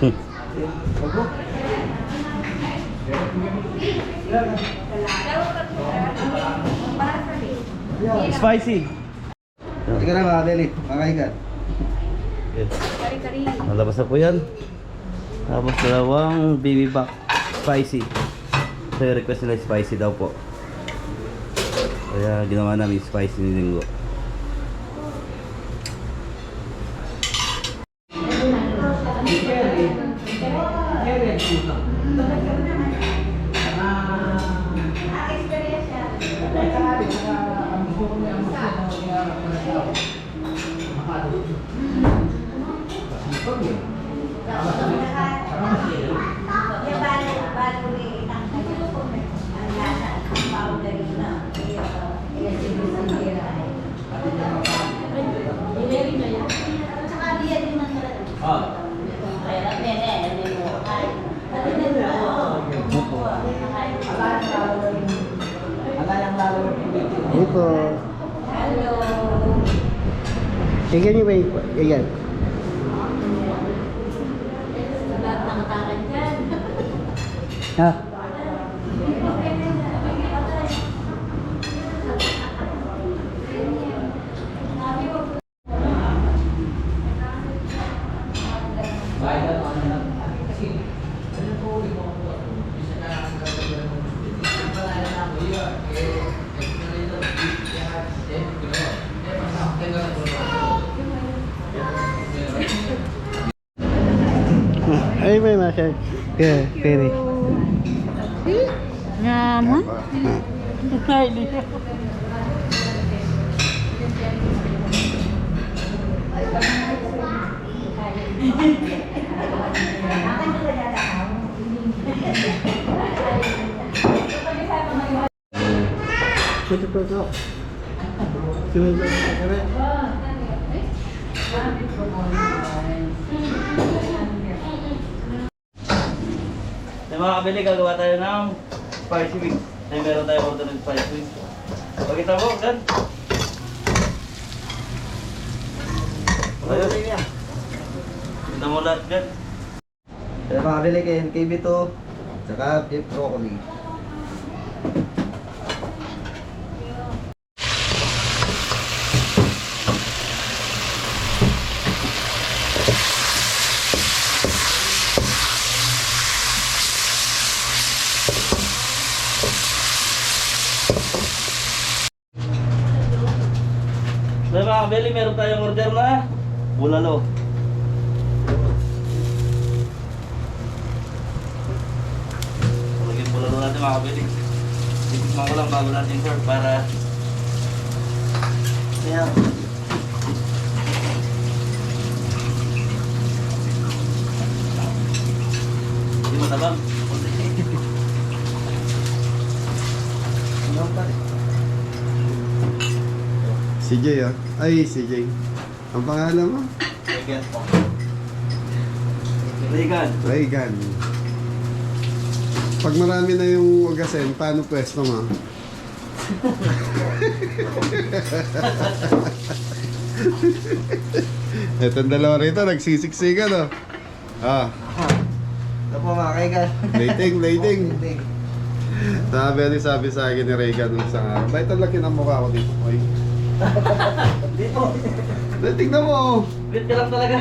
Bago. Spicy. Hindi ka na makabili. Makain ka. Kari-kari. Malabas na po yan. Tapos dalawang baby back spicy. So yung request nila spicy daw po. Kaya ginawa namin spicy ni Linggo. Ito. Tingnan niyo ba. Ayan. Ha? Ay, may nasa. Yeah, pere. Naman? Ito po ito. Sunod na pere. Sa mga kabili, gagawa tayo ng spicy wings. Ay, meron tayo order ng spicy wings. Pakita mo, gan. Ayun. Tignan mo lahat, gan. Kaya makabili kayo NKB to. Tsaka beef broccoli. Kabili, meron tayong order na bulalo. Lagyan bulalo natin mga kabili. Titikman ko lang bago natin serve para Kaya, hindi matabang. ano pa rin? Si Jay ah. Ay, si Jay. Ang pangalan mo? Regan. Regan. Reagan. Pag marami na yung ugasin, paano pwesto mo? Itong dalawa rito, nagsisiksikan oh. Ah, Ito po mga kaigan. Lating, lating. Lating. sabi ni sabi sa akin ni Reagan nung isang araw. Bakit ang laki ng mukha ko dito, boy? Dito. Tingnan mo oh. Wait ka lang talaga.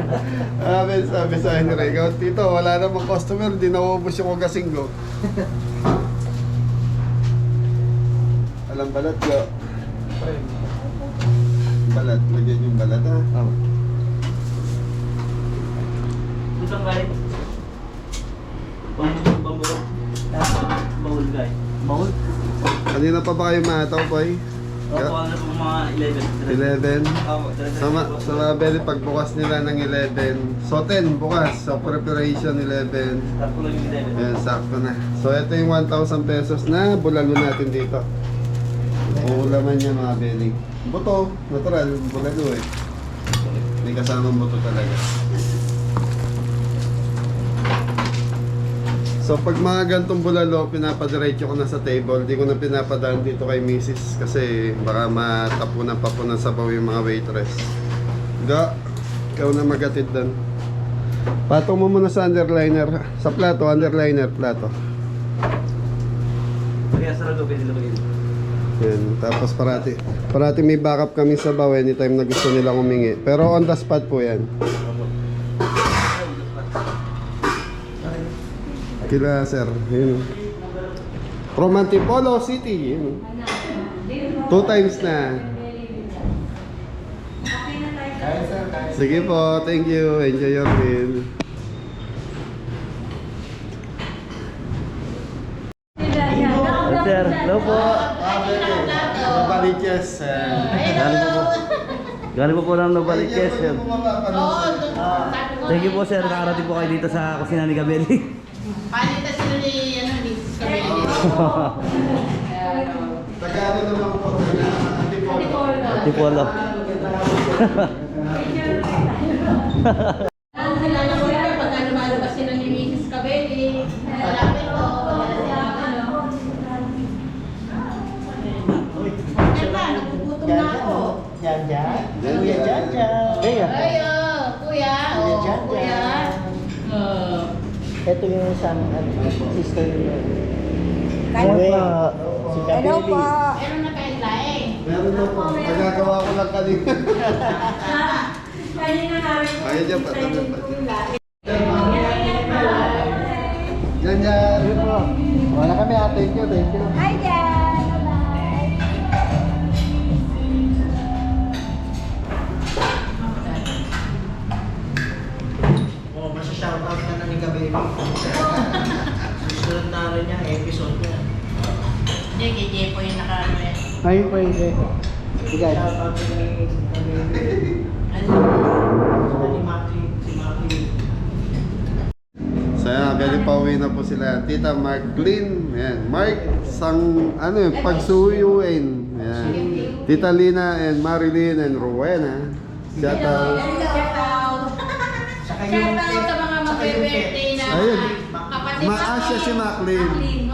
Sabi, sabi sa akin ni Reagan, Tito, wala namang customer, di nauubos yung ko. Alam balat ko. Balat, lagyan yung balat ha. Oh. Isang guy. Bamboo, bamboo. Bawal guy. Maul. Kanina pa ba kayo mataw, boy? Opo, ano po mga 11. 11. Opo, diretso Sa, mga beli, pagbukas nila ng 11. So 10 bukas. So preparation 11. Start ko lang yung 11. Ayan, sakto na. So ito yung 1,000 pesos na bulalo natin dito. Uulaman niya mga beli. Buto, natural, bulalo eh. May kasamang buto talaga. So pag mga gantong bulalo, pinapadiretso ko na sa table. Di ko na pinapadaan dito kay Mrs. Kasi baka matapunan pa po ng sabaw yung mga waitress. Ga, ikaw na magatid doon. Patong mo muna sa underliner. Sa plato, underliner, plato. Kaya sa rago, pwede. Yan. Tapos parati, parati may backup kami sa baw anytime na gusto nilang humingi. Pero on the spot po yan. Kila sir, yun. From Antipolo City, yun. Two times na. Sige po, thank you. Enjoy your meal. Sir, hello po. Nabaliches. Galing po po. Galing po po ng Novaliches, sir. Thank you po, sir. Nakarating po kayo dito sa kusina ni Gabeli. Palitan sila ni, ano, ni Kabeli dito. Tagalo naman po. Antipolo. Tipolo. Ang kilala ko na pag lumalabas sila ni Mrs. Kabeli. Malapit ko. Teka, nagugutom na ako. Jan Jan. Kuya Jan. Jan. Kaya. Kuya. Kuya kuya. Ito yung isang ano, sister niya. Hello po. Si Kabeli. Meron na kayo laing. Meron na po. Nagagawa ko lang kanina. Ayun dyan, patabi pa. Yan yan. Wala kami ah. Thank you, thank you. Hi, Dad! Si Maki. So yan, very pauwi na po sila. Tita Marklin. Yan. Mark, sang, ano yun, pagsuyuin. Yan. Tita Lina and Marilyn and Rowena. Shout out. Shout out. Sa mga magbe-birthday na Ayun. Maasya si Maclean.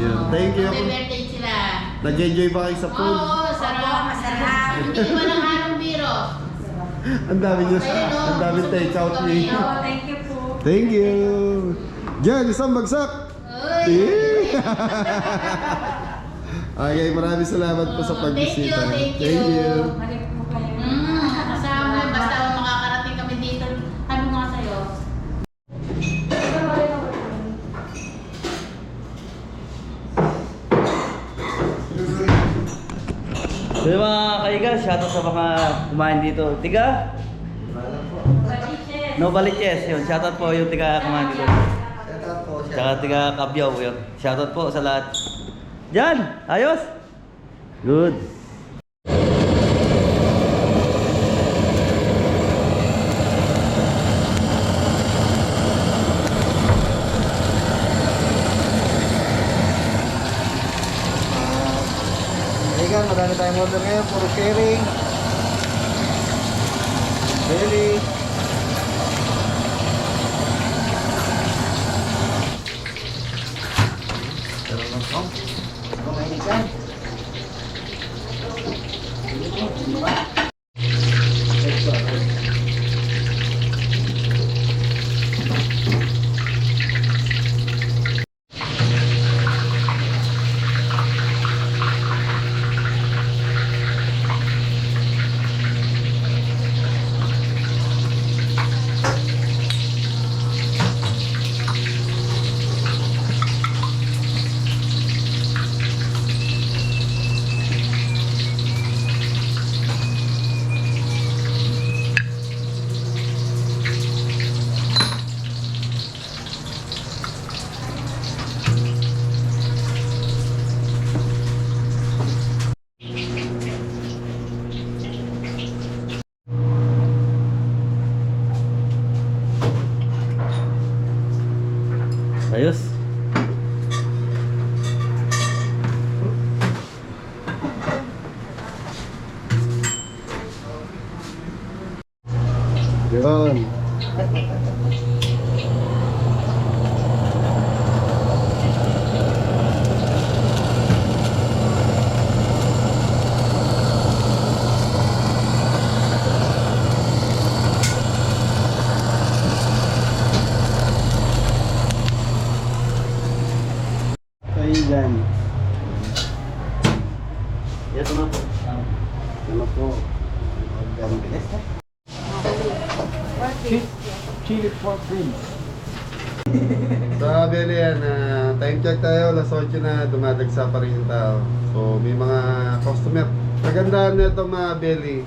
Yeah. Thank you. Magbe-birthday sila. Nag-enjoy ba kayo sa food? Oo, sarap. Masarap. Hindi naman ang halong biro. Ang dami sa, oh, ang dami take out niyo. Thank you po. Thank you. Diyan, isang bagsak. Uy. okay, maraming salamat po sa Oh, thank you, pagbisita. thank you. you. So yung mga kaigan, shoutout sa mga kumain dito. Tiga? Novaliches, yun. Shoutout po yung tiga kumain dito. Shoutout po. Tsaka tiga Kabyaw, yun. Shoutout po sa lahat. Diyan! Ayos! Good. Tayong order ngayon. Puro sharing. Belly. Pero lang po. Kumain ka. Ayos. Yun. Oo. Ang bilis eh. Chili pork ribs. So, Beli, yan, ah, time check tayo, alas 8 na, dumadagsa pa rin yung tao. So, may mga customer. Kagandahan nito mga Beli,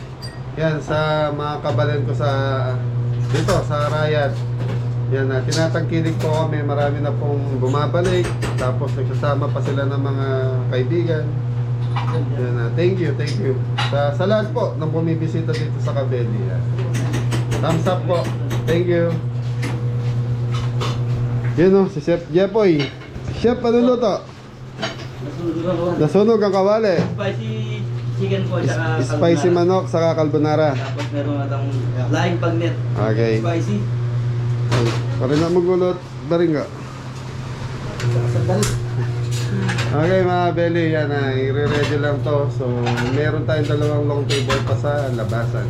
yan, sa mga kabalan ko sa, dito, sa Rayat. Yan, uh, tinatangkilik po kami, marami na pong bumabalik, tapos nagsasama pa sila ng mga kaibigan. Yan, ah, thank you, thank you. Sa, sa lahat po, nang bumibisita dito sa Kabeli. Yan. Thumbs up po. Thank you. Yun o, si Chef Jepoy. Chef, ano luto? Nasunod ko lang. Nasunog ang kawali. Spicy chicken po, tsaka Is- Spicy carbonara. manok, saka carbonara. Tapos meron nga tang laing pagnet. Okay. Spicy. Ay, Pare na magulot. Baringa. Okay mga belly, yan na, i-ready lang to. So, meron tayong dalawang long table pa sa labasan.